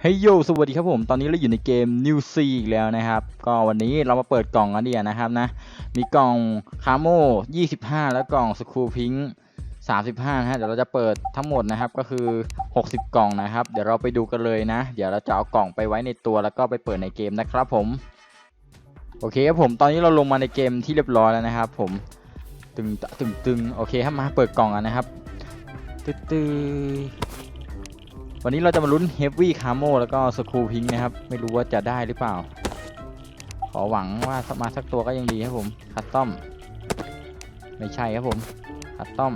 เฮ้ยโยสวัสดีครับผม ตอนนี้เราอยู่ในเกม New C อีกแล้วนะครับ ก็วันนี้เรามาเปิดกล่องกันดีกว่านะครับนะ มีกล่องคาโม่25 แล้วกล่องสคูพิง35นะฮะ เดี๋ยวเราจะเปิดทั้งหมดนะครับ ก็คือ 60 กล่องนะครับ เดี๋ยวเราไปดูกันเลยนะ เดี๋ยวเราจะเอากล่องไปไว้ในตัวแล้วก็ไปเปิดในเกมนะครับผม โอเคครับผม ตอนนี้เราลงมาในเกมที่เรียบร้อยแล้วนะครับ ผม ตึงตึงตึงโอเคครับมาเปิดกล่องกันนะครับตึ๊ดตึ๊ด วันนี้เราจะมาลุ้น Heavy Camo แล้วก็ Screw Pink นะครับ ไม่รู้ว่าจะได้หรือเปล่า ขอหวังว่ามาสักตัวก็ยังดีครับผม คัสตอม ไม่ใช่ครับผม คัสตอม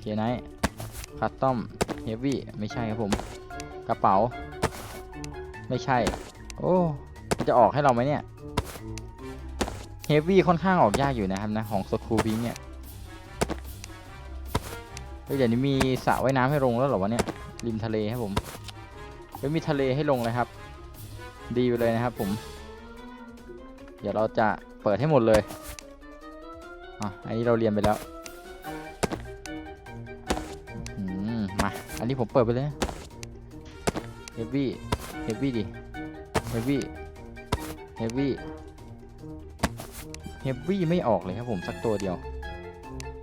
เคไนคัสตอม Heavy ไม่ใช่ครับผม กระเป๋า ไม่ใช่ โอ้จะออกให้เราไหมเนี่ย Heavy ค่อนข้างออกยากอยู่นะครับนะ ของ Screw Pink เนี่ยเฮ้ยเดี๋ยวนี้มีสระว่ายน้ำให้ลงแล้วเหรอวะเนี่ย ริมทะเลครับผมไม่มีทะเลให้ลงเลยครับ ดีไปเลยนะครับผม เดี๋ยวเราจะเปิดให้หมดเลยอะอันนี้เราเรียนไปแล้วอืมมาอันนี้ผมเปิดไปเลยเฮฟวี่เฮฟวี่ดิเฮฟวี่เฮฟวี่เฮฟวี่ไม่ออกเลยครับผมสักตัวเดียว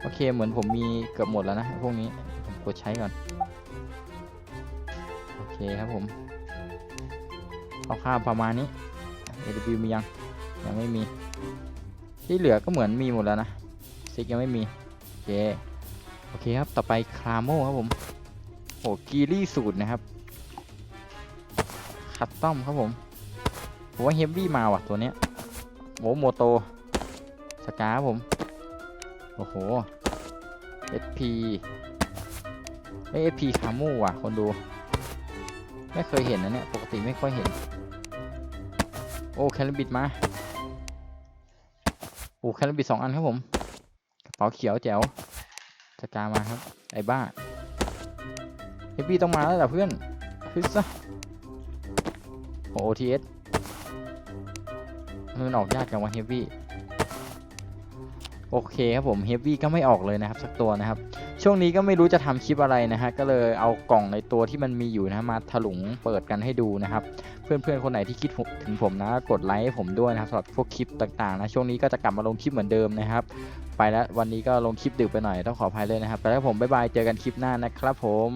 โอเคเหมือนผมมีเกือบหมดแล้วนะพวกนี้ผมกดใช้ก่อน เคครับผมเอาค่าประมาณนี้ AW มียัง ยังไม่มี ที่เหลือก็เหมือนมีหมดแล้วนะซิกยังไม่มี โอเค โอเคครับ ต่อไปคราโมครับผมโอ้กีรี่สูตรนะครับ คัตตอมครับผมผมว่าเฮฟวี่มาว่ะตัวเนี้ยโอ้โมโต สกาครับผม โอ้โห SP เอ้ย SP คาโมว่ะ คนดู ไม่เคยเห็นนะเนี่ย ปกติไม่ค่อยเห็น โอ้แคลบิดมาโอ้แคลบิดสองอันครับผม กระเป๋าเขียวแจ๋วสกามาครับ ไอ้บ้าเฮฟวี่ต้องมาแล้วแหละเพื่อนฮึดซะโอ้ OTS มันออกยากจังวะเฮฟวี่โอเคครับผมเฮฟวี่ก็ไม่ออกเลยนะครับ สักตัวนะครับ ช่วงนี้ก็ไม่รู้จะทำคลิปอะไรนะฮะก็เลยเอากล่องในตัวที่มันมีอยู่นะมาถลุงเปิดกันให้ดูนะครับ เพื่อนๆคนไหนที่คิดถึงผมนะกดไลค์ให้ผมด้วยนะครับสำหรับพวกคลิปต่างๆนะช่วงนี้ก็จะกลับมาลงคลิปเหมือนเดิมนะครับ ไปแล้ววันนี้ก็ลงคลิปดึกไปหน่อยต้องขออภัยเลยนะครับไปแล้วผมบ๊ายบายเจอกันคลิปหน้านะครับผม